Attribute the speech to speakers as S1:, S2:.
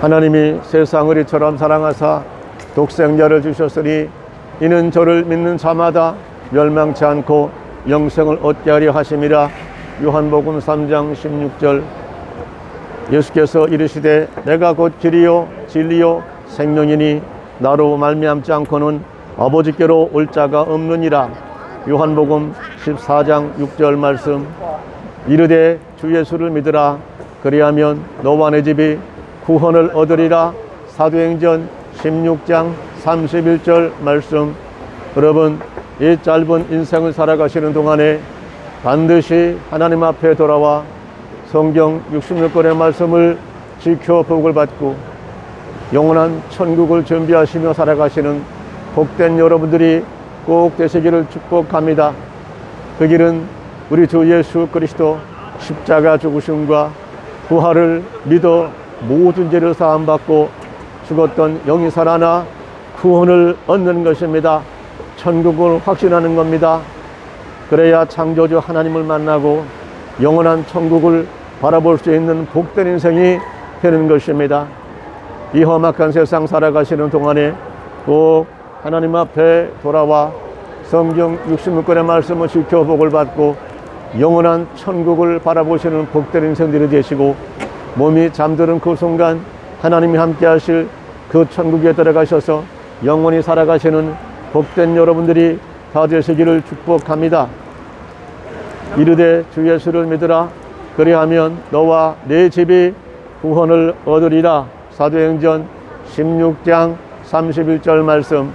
S1: 하나님이 세상을 이처럼 사랑하사 독생자를 주셨으니 이는 저를 믿는 자마다 멸망치 않고 영생을 얻게 하려 하심이라. 요한복음 3장 16절. 예수께서 이르시되 내가 곧 길이요 진리요 생명이니 나로 말미암지 않고는 아버지께로 올 자가 없느니라. 요한복음 14장 6절 말씀. 이르되 주 예수를 믿으라. 그리하면 너와 내 집이 구원을 얻으리라 사도행전 16장 31절 말씀 여러분 이 짧은 인생을 살아가시는 동안에 반드시 하나님 앞에 돌아와 성경 66권의 말씀을 지켜 복을 받고 영원한 천국을 준비하시며 살아가시는 복된 여러분들이 꼭 되시기를 축복합니다. 그 길은 우리 주 예수 그리스도 십자가 죽으심과 부활을 믿어 모든 죄를 사함받고 죽었던 영이 살아나 구원을 얻는 것입니다. 천국을 확신하는 겁니다. 그래야 창조주 하나님을 만나고 영원한 천국을 바라볼 수 있는 복된 인생이 되는 것입니다. 이 험악한 세상 살아가시는 동안에 꼭 하나님 앞에 돌아와 성경 66권의 말씀을 지켜 복을 받고 영원한 천국을 바라보시는 복된 인생들이 되시고 몸이 잠드는 그 순간 하나님이 함께 하실 그 천국에 들어가셔서 영원히 살아가시는 복된 여러분들이 다 되시기를 축복합니다. 이르되 주 예수를 믿으라. 그리하면 너와 내 집이 구원을 얻으리라. 사도행전 16장 31절 말씀